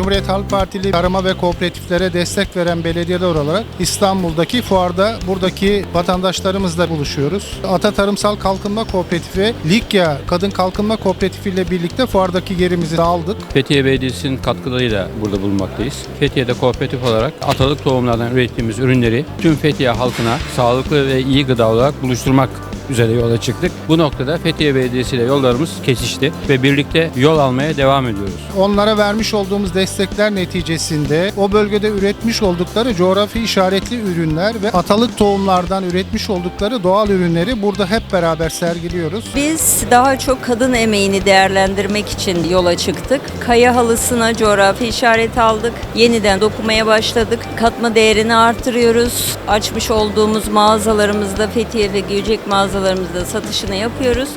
Cumhuriyet Halk Partili tarıma ve kooperatiflere destek veren belediyeler olarak İstanbul'daki fuarda buradaki vatandaşlarımızla buluşuyoruz. Ata Tarımsal Kalkınma Kooperatifi, Likya Kadın Kalkınma Kooperatifi ile birlikte fuardaki yerimizi aldık. Fethiye Belediyesi'nin katkılarıyla burada bulunmaktayız. Fethiye'de kooperatif olarak atalık tohumlardan ürettiğimiz ürünleri tüm Fethiye halkına sağlıklı ve iyi gıda olarak buluşturmak üzere yola çıktık. Bu noktada Fethiye Belediyesi ile yollarımız kesişti ve birlikte yol almaya devam ediyoruz. Onlara vermiş olduğumuz destekler neticesinde o bölgede üretmiş oldukları coğrafi işaretli ürünler ve atalık tohumlardan üretmiş oldukları doğal ürünleri burada hep beraber sergiliyoruz. Biz daha çok kadın emeğini değerlendirmek için yola çıktık. Kaya halısına coğrafi işaret aldık. Yeniden dokumaya başladık. Katma değerini artırıyoruz. Açmış olduğumuz mağazalarımızda Fethiye ve Göcek mağazalarımızda satışını yapıyoruz.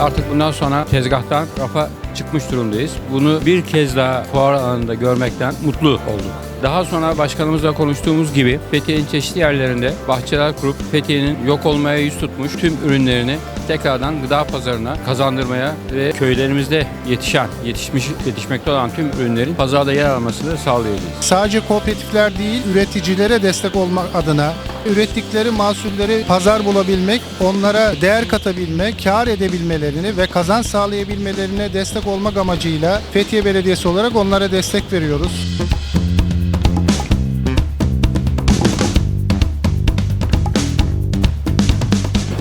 Artık bundan sonra tezgahtan rafa çıkmış durumdayız. Bunu bir kez daha fuar alanında görmekten mutlu olduk. Daha sonra başkanımızla konuştuğumuz gibi Fethiye'nin çeşitli yerlerinde bahçeler kurup Fethiye'nin yok olmaya yüz tutmuş tüm ürünlerini tekrardan gıda pazarına kazandırmaya ve köylerimizde yetişen, yetişmiş, yetişmekte olan tüm ürünlerin pazarda yer almasını sağlayacağız. Sadece kooperatifler değil, üreticilere destek olmak adına ürettikleri mahsulleri pazar bulabilmek, onlara değer katabilmek, kar edebilmelerini ve kazanç sağlayabilmelerine destek olmak amacıyla Fethiye Belediyesi olarak onlara destek veriyoruz.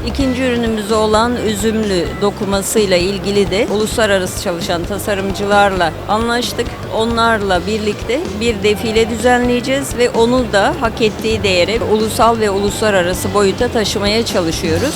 İkinci ürünümüz olan üzümlü dokumasıyla ilgili de uluslararası çalışan tasarımcılarla anlaştık. Onlarla birlikte bir defile düzenleyeceğiz ve onu da hak ettiği değere ulusal ve uluslararası boyuta taşımaya çalışıyoruz.